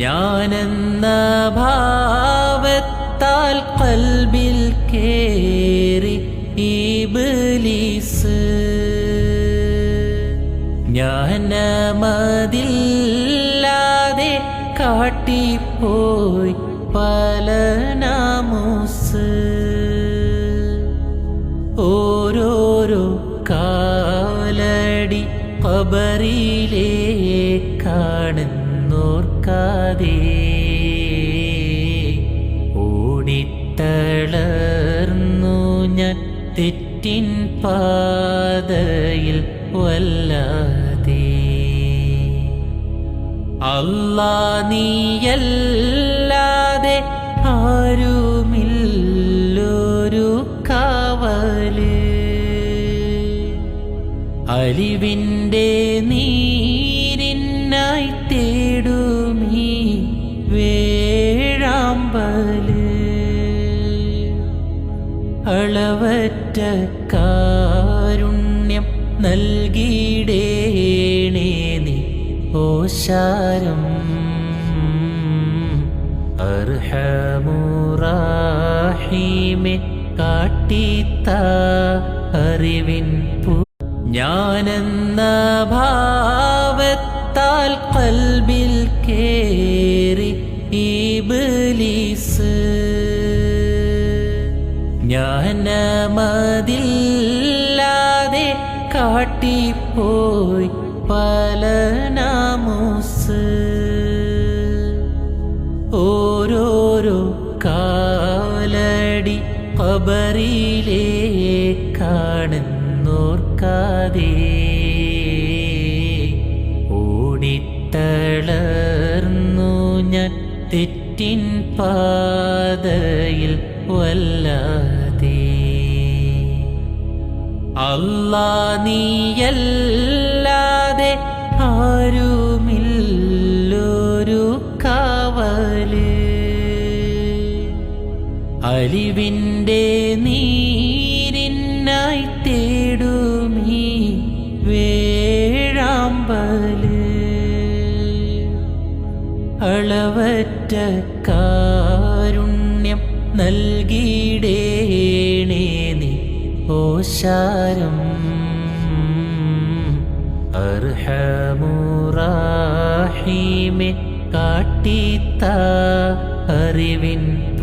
ഞാനെന്ന ഭാവത്താൽ കൽബിൽ കേറി ഇബ്ലീസ് ജ്ഞാനമതില്ലാതെ കാട്ടിപ്പോയി പല നാമൂസ് ഓരോരോ കാലടി കബറിലേ കാണുന്നോർക്കാതെ ഓടിത്തളർന്നു ഞാൻ തെറ്റിൻ പാതയിൽ വല്ലാതെ. അല്ലാ നീയല്ലാതെ ആരുമില്ലൊരു കാവൽ. അലിവിന്റെ നീരിനായി അളവറ്റ കാരുണ്യം നൽകിയിടേണേ നീ ഓശാരം അർഹമുറാഹിമെ കാട്ടിത്ത അറിവിൻ ഞാനെന്ന ഭാവത്താൽ കൽബിൽ ജ്ഞാനമതില്ലാതെ കാട്ടിപ്പോയി പല നാമൂസ്. ഓരോരോ കാലടി കബറിലേ കാണുന്നോർക്കാതെ ഓടിത്തളർന്നു ഞാൻ തെറ്റിൻ പാതയിൽ വല്ലാതെ. അല്ലാ നീയല്ലാതെ ആരുമില്ലൊരു കാവൽ. അലിവിന്റെ നീരിനായി തേടുമീ വേഴാമ്പൽ. അളവറ്റ കാരുണ്യം നൽകിയിടേണേ നീ ഓശാരം അർഹമുറാഹിമെ കാട്ടിത്ത അറിവിൻ